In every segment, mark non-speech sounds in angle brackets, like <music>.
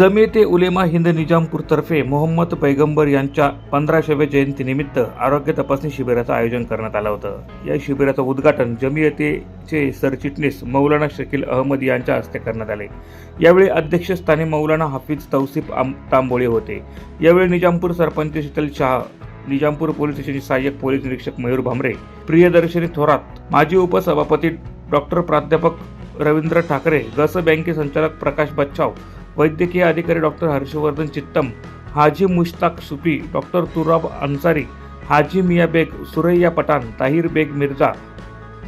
जमियते उलेमा हिंद निजामपूरतर्फे मोहम्मद पैगंबर यांच्या पंधराशेव्या जयंतीनिमित्त आरोग्य तपासणी शिबिराचं आयोजन करण्यात आलं होतं. या शिबिराचं उद्घाटन जमियतेचे सरचिटणीस मौलाना शकील अहमद यांच्या हस्ते करण्यात आले. यावेळी अध्यक्षस्थानी मौलाना हाफिज तौसिफ तांबोळे होते. यावेळी निजामपूर सरपंच शीतल शहा निजामपूर पोलीस स्टेशनचे सहाय्यक पोलीस निरीक्षक मयूर भांबरे प्रियदर्शनी थोरात माजी उपसभापती डॉक्टर प्राध्यापक रवींद्र ठाकरे गस बँके संचालक प्रकाश बच्छाव वैद्यकीय अधिकारी doctor Harshvardhan Chittam Haji Mushtaq Sufi doctor Turab Ansari Haji Miya Baig Suraiya Pathan Tahir Baig Mirza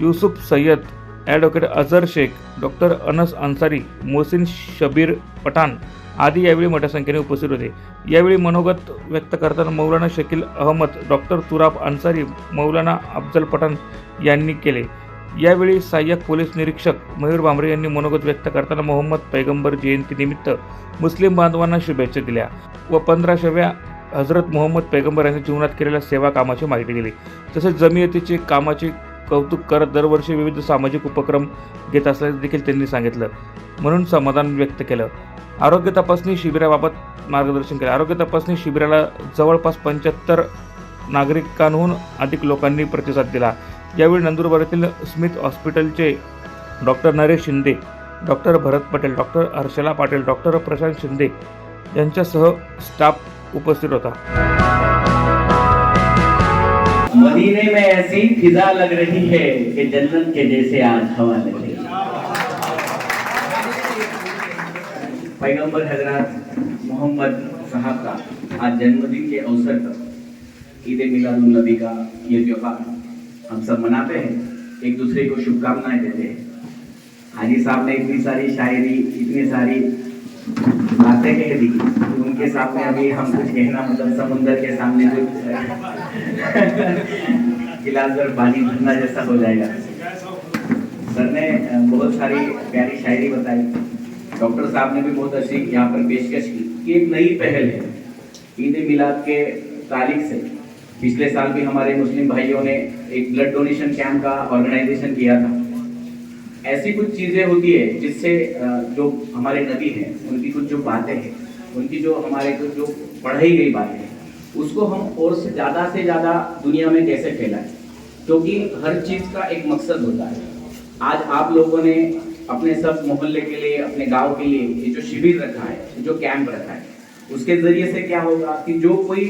Yusuf Sayyed advocate Azhar Shaikh doctor Anas Ansari Mohsin Shabbir Pathan आदी यावेळी मोठ्या संख्येने उपस्थित होते. यावेळी मनोगत व्यक्त करताना मौलाना शकील अहमद डॉक्टर तुराब अन्सारी मौलाना अफजल पठाण यांनी केले. यावेळी सहाय्यक पोलीस निरीक्षक मयूर भांबरे यांनी मनोगत व्यक्त करताना मोहम्मद पैगंबर जयंतीनिमित्त मुस्लिम बांधवांना शुभेच्छा दिल्या व पंधराशेव्या हजरत मोहम्मद पैगंबर यांनी जीवनात केलेल्या सेवा कामाची माहिती दिली. तसेच जमियतीचे कामाचे कौतुक करत दरवर्षी विविध सामाजिक उपक्रम घेत असल्याचे देखील त्यांनी सांगितलं. म्हणून समाधान व्यक्त केलं. आरोग्य तपासणी शिबिराबाबत मार्गदर्शन केलं. आरोग्य तपासणी शिबिराला जवळपास पंच्याहत्तर नागरिकांहून अधिक लोकांनी प्रतिसाद दिला. यावेळी नंदुरबारातील Smith हॉस्पिटलचे doctor Naresh Shinde doctor Bharat Patel doctor Harshala Patil doctor Prashant Shinde यांच्यासह स्टाफ उपस्थित होता. मदीने में ऐसी फिजा लग रही है कि जन्नत के जैसे आज हवा लग रही पैगंबर हजरत मोहम्मद साहब का आज जन्मदिन के अवसर पर ईद मिलादुल नबी का ये त्योहार हम सब मनाते हैं, एक दूसरे को शुभकामनाएँ देते हैं। हाजी साहब ने इतनी सारी शायरी इतनी सारी बातें कह दी कि उनके सामने अभी हम कुछ कहना मतलब समुंदर के सामने कुछ, <laughs> गिलास भर पानी भरना जैसा हो जाएगा। सर ने बहुत सारी प्यारी शायरी बताई। डॉक्टर साहब ने भी बहुत अच्छी यहाँ पर पेशकश कि। एक नई पहल है, ईद मिलाद के तारीख से। पिछले साल भी हमारे मुस्लिम भाइयों ने एक ब्लड डोनेशन कैंप का ऑर्गेनाइजेशन किया था। ऐसी कुछ चीज़ें होती है जिससे जो हमारे नबी हैं, उनकी कुछ जो बातें हैं, उनकी जो हमारे कुछ जो पढ़ाई गई बातें हैं, उसको हम और से, ज़्यादा से ज़्यादा दुनिया में कैसे फैलाएँ? क्योंकि तो हर चीज़ का एक मकसद होता है। आज आप लोगों ने अपने सब मोहल्ले के लिए, अपने गाँव के लिए ये जो शिविर रखा है, जो कैंप रखा है, उसके ज़रिए से क्या होगा कि जो कोई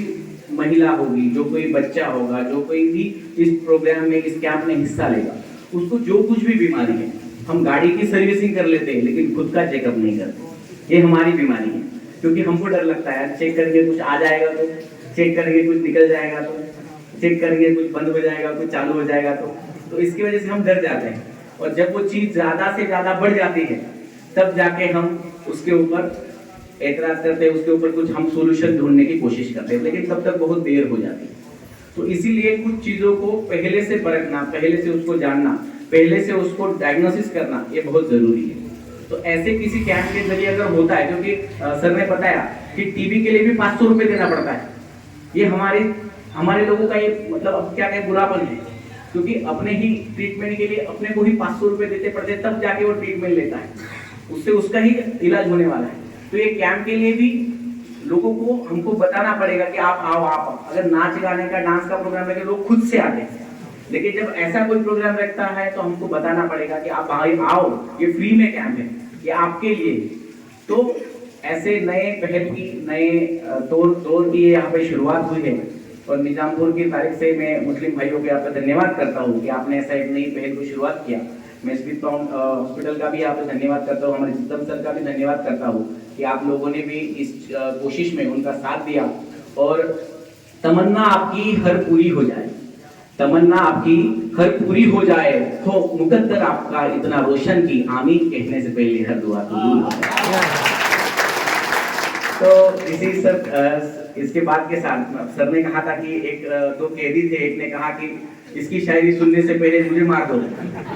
महिला होगी, जो कोई बच्चा होगा, जो कोई भी इस प्रोग्राम में, इस कैंप में हिस्सा लेगा, उसको जो कुछ भी बीमारी है, हम गाड़ी की सर्विसिंग कर लेते हैं, लेकिन खुद का चेकअप नहीं करते। ये हमारी बीमारी है, क्योंकि हमको डर लगता है चेक करके कुछ आ जाएगा तो चेक करके कुछ निकल जाएगा तो चेक करके कुछ बंद हो जाएगा, कुछ चालू हो जाएगा तो तो इसकी वजह से हम डर जाते हैं। और जब वो चीज़ ज़्यादा से ज़्यादा बढ़ जाती है, तब जाके हम उसके ऊपर एतराज़ करते हैं, उसके ऊपर कुछ हम सोल्यूशन ढूँढने की कोशिश करते हैं, लेकिन तब तक बहुत देर हो जाती है। तो इसीलिए कुछ चीज़ों को पहले से परखना, पहले से उसको जानना, पहले से उसको डायग्नोसिस करना, ये बहुत ज़रूरी है। तो ऐसे किसी कैंप के ज़रिए अगर होता है क्योंकि सर ने बताया कि टीबी के लिए भी पाँच सौ रुपये देना पड़ता है, ये हमारे हमारे लोगों का ये मतलब अब क्या कहें बुरापन है। क्योंकि अपने ही ट्रीटमेंट के लिए अपने को ही पाँच सौ रुपये देते पड़ते तब जाके वो ट्रीटमेंट लेता है। उससे उसका ही इलाज होने वाला है। तो ये कैंप के लिए भी लोगों को हमको बताना पड़ेगा कि आप आओ आप आओ। अगर नाच गाने का डांस का प्रोग्राम रखे, लोग खुद से आते हैं। लेकिन जब ऐसा कोई प्रोग्राम रखता है तो हमको बताना पड़ेगा कि आप भाई आओ, ये फ्री में कैंप है, ये आपके लिए। तो ऐसे नए पहल की, नए दौर दौर की यहाँ पे शुरुआत हुई है। और निजामपुर की तारीख से मैं मुस्लिम भाइयों के पे धन्यवाद करता हूँ कि आपने ऐसा एक नई पहल को शुरुआत किया। मैं टाउन हॉस्पिटल का भी पे धन्यवाद करता हूँ, हमारे चित्तम सर का भी धन्यवाद करता हूँ। कि आप लोगों ने भी इस कोशिश में उनका साथ दिया। और तमन्ना आपकी हर पूरी हो जाए। तमन्ना आपकी हर पूरी हो जाए तो मुकद्दर आपका इतना रोशन की आमीन कहने से पहले हर दुआ जाए। तो इसी अ, इसके बाद के साथ सर ने कहा था कि एक दो कैदी थे एक ने कहा कि इसकी शायरी सुनने से पहले मुझे मार दो।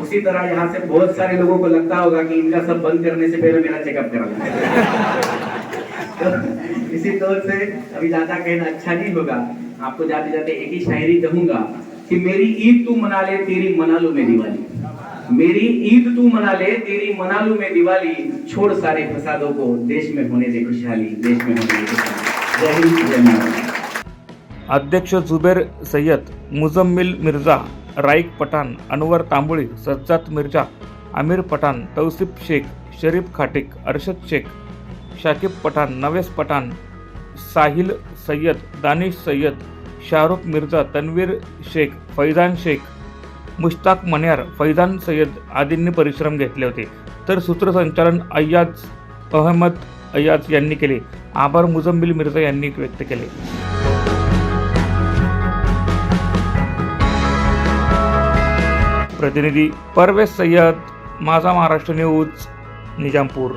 उसी तरह यहाँ से बहुत सारे लोगों को लगता होगा कि इनका सब बंद करने से पहले मेरा चेकअप करा तो इसी तौर से अभी ज़्यादा कहना अच्छा नहीं होगा। आपको जाते जाते एक ही शायरी कहूँगा कि मेरी ईद तू मना ले तेरी मना लो मेरी वाली। मेरी ईद तू मना ले तेरी मना लू मैं दिवाली। छोड़ सारे फसादों को देश में होने दे खुशहाली देश में होने दे जय हिंद जय महाराष्ट्र। अध्यक्ष जुबेर सय्यद मुजम्मिल मिर्झा राईक पठाण अनवर तांबोळी सज्जात मिर्झा आमिर पठाण तौसिफ शेख शरीफ खाटिक अरशद शेख शाकिब पठाण नवेस पठाण साहिल सय्यद दानिश सय्यद शाहरुख मिर्झा तन्वीर शेख फैजान शेख मुश्ताक मन्यार फैजान सय्यद आदींनी परिश्रम घेतले होते. तर सूत्रसंचालन अय्याज अहमद अय्याज यांनी केले. आभार मुजम्मिल मिर्झा यांनी व्यक्त केले. प्रतिनिधी परवेज सय्यद माझा महाराष्ट्र न्यूज निजामपूर.